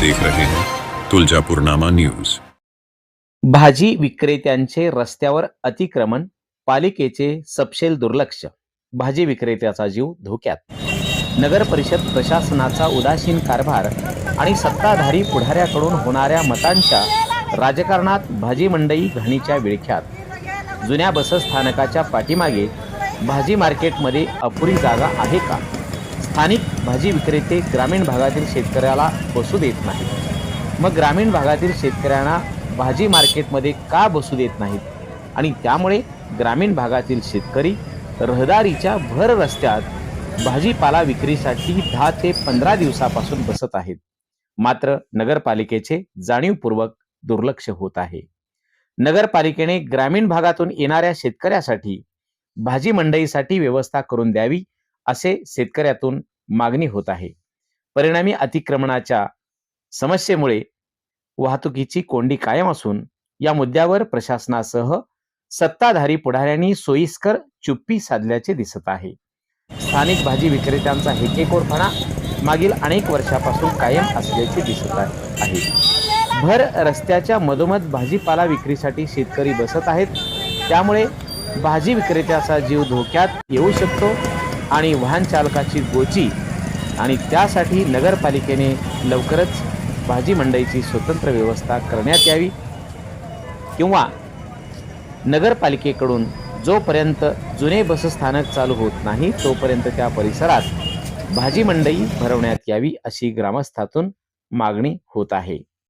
देख रहे हैं। तुलजापूरनामा न्यूज। भाजी विक्रेत्यांचे रस्त्यावर अतिक्रमण पालिकेचे सपशेल दुर्लक्ष भाजी विक्रेत्याचा जीव धोक्यात. नगर परिषद प्रशासनाचा उदासीन कारभार आणि सत्ताधारी पुढाऱ्याकडून होणाऱ्या मतांच्या राजकारणात भाजी मंडई घाणीच्या विळख्यात. जुन्या बसस्थानकाच्या पाठीमागे भाजी मार्केटमध्ये अपुरी जागा आहे का? स्थानिक भाजी विक्रेते ग्रामीण भागातील शेतकऱ्याला बसू देत नाहीत. मग ग्रामीण भागातील शेतकऱ्यांना भाजी मार्केटमध्ये का बसू देत नाहीत? आणि त्यामुळे ग्रामीण भागातील शेतकरी रहदारीच्या भर रस्त्यात भाजीपाला विक्रीसाठी दहा ते पंधरा दिवसापासून बसत आहेत. मात्र नगरपालिकेचे जाणीवपूर्वक दुर्लक्ष होत आहे. नगरपालिकेने ग्रामीण भागातून येणाऱ्या शेतकऱ्यासाठी भाजी मंडईसाठी व्यवस्था करून द्यावी असे शेतकऱ्यातून मागणी होत आहे. परिणामी अतिक्रमणाच्या समस्येमुळे वाहतुकीची कोंडी कायम असून या मुद्द्यावर प्रशासनासह सत्ताधारी पुढाऱ्यांनी सोयीस्कर चुप्पी साधल्याचे दिसत आहे. स्थानिक भाजी विक्रेत्यांचा हेकेकोरपणा मागील अनेक वर्षापासून कायम असल्याचे दिसत आहे. भर रस्त्याच्या मधोमध भाजीपाला विक्रीसाठी शेतकरी बसत आहेत. त्यामुळे भाजी विक्रेत्याचा जीव धोक्यात येऊ शकतो. आणि वाहन चालकाची गोची. आणि त्यासाठी नगरपालिकेने लवकरच भाजी मंडईची स्वतंत्र व्यवस्था करण्यात यावी. किंवा नगरपालिकेकडून जोपर्यंत जुने बसस्थानक चालू होत नाही तोपर्यंत त्या परिसरात भाजी मंडई भरवण्यात यावी अशी ग्रामस्थातून मागणी होत आहे.